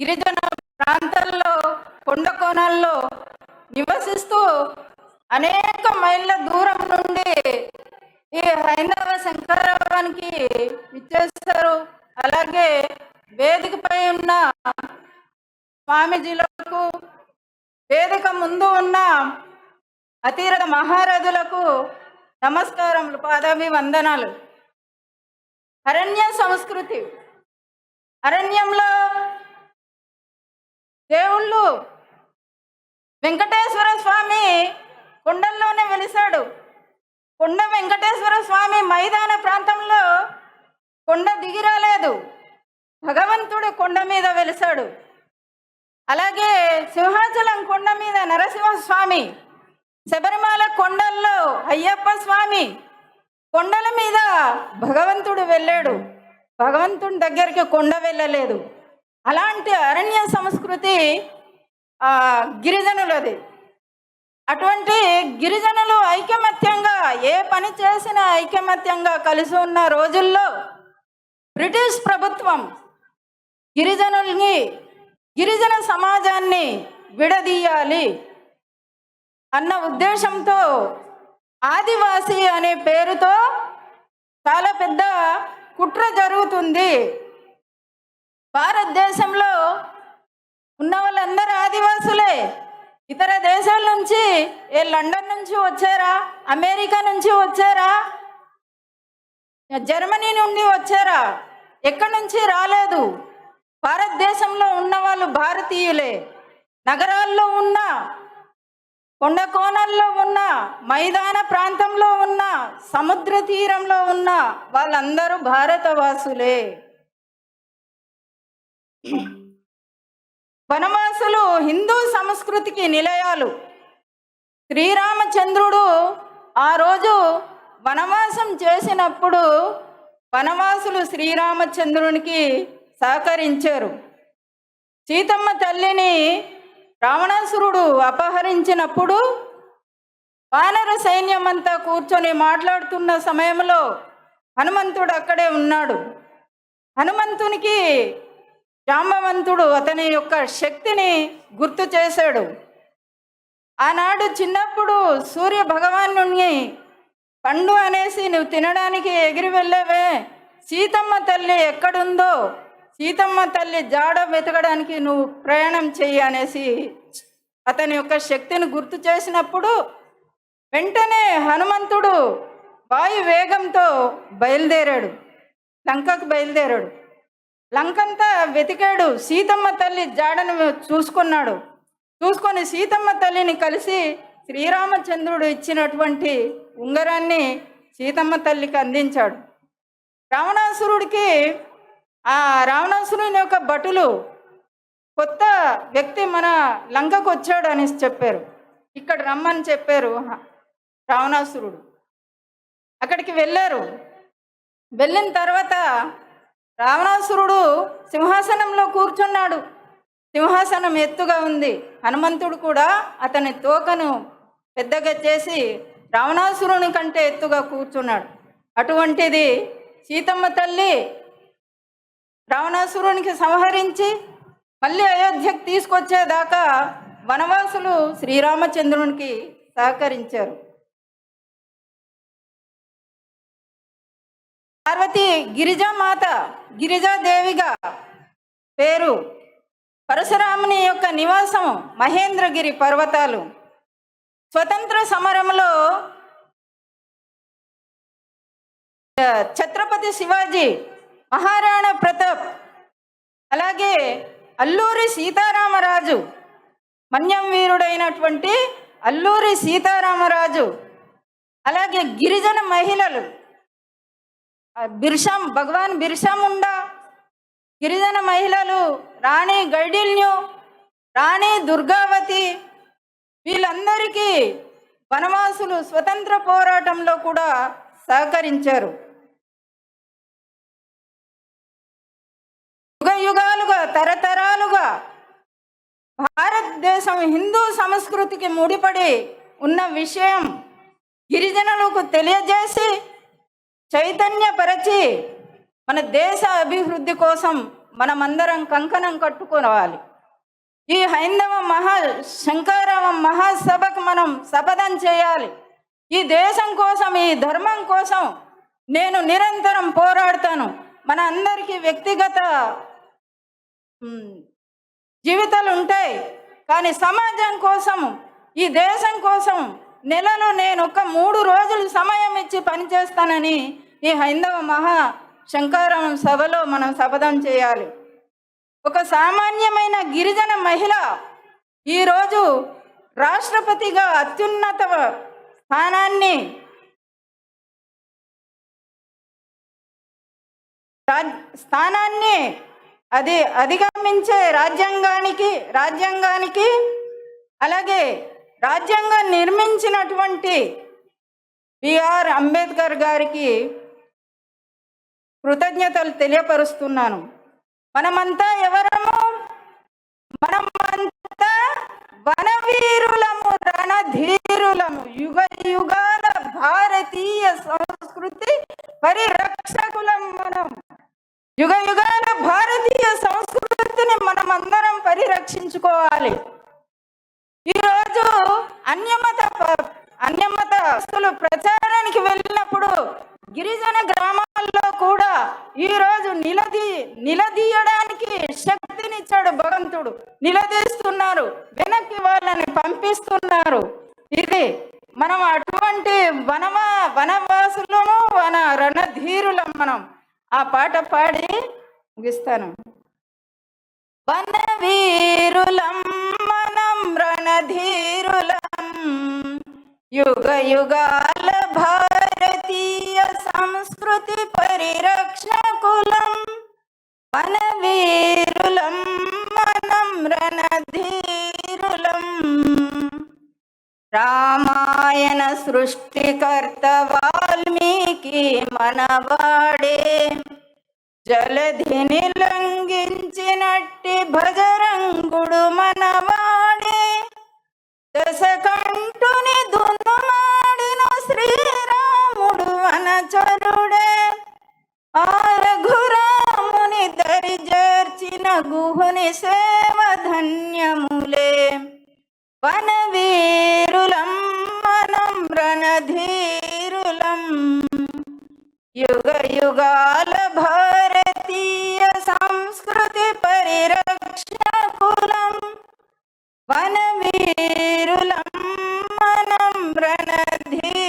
గిరిజన ప్రాంతాల్లో కొండ కోణాల్లో నివసిస్తూ అనేక మైళ్ళ దూరం నుండి ఈ హైందవ శంకరానికి ఇచ్చేస్తారు. అలాగే వేదికపై ఉన్న స్వామీజీలకు వేదిక ముందు ఉన్న అతిరథ మహారథులకు నమస్కారములు పాదాభి వందనాలు అరణ్య సంస్కృతి. అరణ్యంలో దేవుళ్ళు వెంకటేశ్వర స్వామి కొండల్లోనే వెలిసాడు కొండ వెంకటేశ్వర స్వామి మైదాన ప్రాంతంలో కొండ దిగి రాలేదు. భగవంతుడు కొండ మీద వెలిసాడు అలాగే సింహాచలం కొండ మీద నరసింహ స్వామి శబరిమల కొండల్లో అయ్యప్ప స్వామి కొండల మీద భగవంతుడు వెళ్ళాడు. భగవంతుని దగ్గరికి కొండ వెళ్ళలేదు. అలాంటి అరణ్య సంస్కృతి గిరిజనులది. అటువంటి గిరిజనులు ఐకమత్యంగా ఏ పని చేసినా ఐకమత్యంగా కలిసి ఉన్న రోజుల్లో బ్రిటిష్ ప్రభుత్వం గిరిజనుల్ని గిరిజన సమాజాన్ని విడదీయాలి అన్న ఉద్దేశంతో ఆదివాసి అనే పేరుతో చాలా పెద్ద కుట్ర జరుగుతుంది. భారతదేశంలో ఉన్న వాళ్ళందరూ ఆదివాసులే. ఇతర దేశాల నుంచి ఏ లండన్ నుంచి వచ్చారా? అమెరికా నుంచి వచ్చారా? జర్మనీ నుండి వచ్చారా? ఎక్కడి నుంచి రాలేదు? భారతదేశంలో ఉన్న వాళ్ళు భారతీయులే. నగరాల్లో ఉన్న కొండ కోణాల్లో ఉన్న మైదాన ప్రాంతంలో ఉన్న సముద్ర తీరంలో ఉన్న వాళ్ళందరూ భారతవాసులే. వనవాసులు హిందూ సంస్కృతికి నిలయాలు. శ్రీరామచంద్రుడు ఆ రోజు వనవాసం చేసినప్పుడు వనవాసులు శ్రీరామచంద్రునికి సహకరించారు. సీతమ్మ తల్లిని రావణాసురుడు అపహరించినప్పుడు వానర సైన్యం అంతా కూర్చొని మాట్లాడుతున్న సమయంలో హనుమంతుడు అక్కడే ఉన్నాడు. హనుమంతునికి జాంబవంతుడు అతని యొక్క శక్తిని గుర్తు చేశాడు. ఆనాడు చిన్నప్పుడు సూర్య భగవాను పండు అనేసి నువ్వు తినడానికి ఎగిరి వెళ్ళావే. సీతమ్మ తల్లి ఎక్కడుందో సీతమ్మ తల్లి జాడ వెతకడానికి నువ్వు ప్రయాణం చెయ్యి అనేసి అతని యొక్క శక్తిని గుర్తు చేసినప్పుడు వెంటనే హనుమంతుడు వాయు వేగంతో బయలుదేరాడు. లంకకు బయలుదేరాడు. లంకంతా వెతికాడు. సీతమ్మ తల్లి జాడను చూసుకున్నాడు. చూసుకొని సీతమ్మ తల్లిని కలిసి శ్రీరామచంద్రుడు ఇచ్చినటువంటి ఉంగరాన్ని సీతమ్మ తల్లికి అందించాడు. రావణాసురుడికి ఆ రావణాసురుని యొక్క భటులు కొత్త వ్యక్తి మన లంకకు వచ్చాడు అని చెప్పారు. ఇక్కడ రమ్మని చెప్పారు రావణాసురుడు. అక్కడికి వెళ్ళారు. వెళ్ళిన తర్వాత రావణాసురుడు సింహాసనంలో కూర్చున్నాడు. సింహాసనం ఎత్తుగా ఉంది. హనుమంతుడు కూడా అతని తోకను పెద్దగా చేసి రావణాసురుని కంటే ఎత్తుగా కూర్చున్నాడు. అటువంటిది సీతమ్మ తల్లి రావణాసురునికి సంహరించి మళ్ళీ అయోధ్యకు తీసుకొచ్చేదాకా వనవాసులు శ్రీరామచంద్రునికి సహకరించారు. పార్వతి గిరిజామాత గిరిజాదేవిగా పేరు పరశురాముని యొక్క నివాసం మహేంద్రగిరి పర్వతాలు. స్వతంత్ర సమరంలో ఛత్రపతి శివాజీ మహారాణా ప్రతాప్ అలాగే అల్లూరి సీతారామరాజు మన్యం వీరుడైనటువంటి అల్లూరి సీతారామరాజు అలాగే గిరిజన మహిళలు. బిర్షం భగవాన్ బిర్సా ముండా గిరిజన మహిళలు రాణి గైడిల్యు రాణి దుర్గావతి వీళ్ళందరికీ వనవాసులు స్వతంత్ర పోరాటంలో కూడా సహకరించారు. యుగ యుగాలుగా తరతరాలుగా భారతదేశం హిందూ సంస్కృతికి ముడిపడి ఉన్న విషయం గిరిజనులకు తెలియజేసి చైతన్యపరచి మన దేశ అభివృద్ధి కోసం మనమందరం కంకణం కట్టుకోవాలి. ఈ హైందవ మహా శంకరవ మహాసభకు మనం శపథం చేయాలి. ఈ దేశం కోసం ఈ ధర్మం కోసం నేను నిరంతరం పోరాడతాను. మన అందరికీ వ్యక్తిగత జీవితాలు ఉంటాయి. కానీ సమాజం కోసం ఈ దేశం కోసం నెలలో నేను ఒక మూడు రోజులు సమయం ఇచ్చి పనిచేస్తానని ఈ హైందవ మహా శంకరం సభలో మనం శపథం చేయాలి. ఒక సామాన్యమైన గిరిజన మహిళ ఈరోజు రాష్ట్రపతిగా అత్యున్నత స్థానాన్ని రాజ్- స్థానాన్ని అది అధిగమించే రాజ్యాంగానికి రాజ్యాంగానికి అలాగే రాజ్యాంగం నిర్మించినటువంటి బిఆర్ అంబేద్కర్ గారికి కృతజ్ఞతలు తెలియపరుస్తున్నాను. మనమంతా ఎవరము? మనమంతా వనవీరులము రణధీరులము. యుగ యుగాల భారతీయ సంస్కృతి పరిరక్షకులం మనం. యుగ యుగాల భారతీయ సంస్కృతిని మనమందరం పరిరక్షించుకోవాలి. అన్యమత అన్యమత వస్తువులు ప్రచారానికి వెళ్ళినప్పుడు గిరిజన గ్రామాల్లో కూడా ఈరోజు నిలదీ నిలదీయడానికి శక్తినిచ్చాడు భగవంతుడు. నిలదీస్తున్నారు. వెనక్కి వాళ్ళని పంపిస్తున్నారు. ఇది మనం అటువంటి వనవా వనవాసులను వన రణధీరులం మనం. ఆ పాట పాడి ముగిస్తాను. వనవీరులం మనం రణధీరులం యుగ యుగాల భారతీయ సంస్కృతి పరిరక్షకులం వనవీరులం మనం రణధీరులం రామాయణ సృష్టికర్త వాల్మీకి మనవాడే జలధిని లంఘించినట్టి భజరంగుడు మనవాడే దశకం చరుడే ఆ రఘురాముని దరి గుహుని సేవ ధన్యములే వనవీరులం మనం రణధీరులం. యుగ యుగాల భారతీయ సంస్కృతి పరిరక్షకులం వనవీరులం మనం రణధీరులం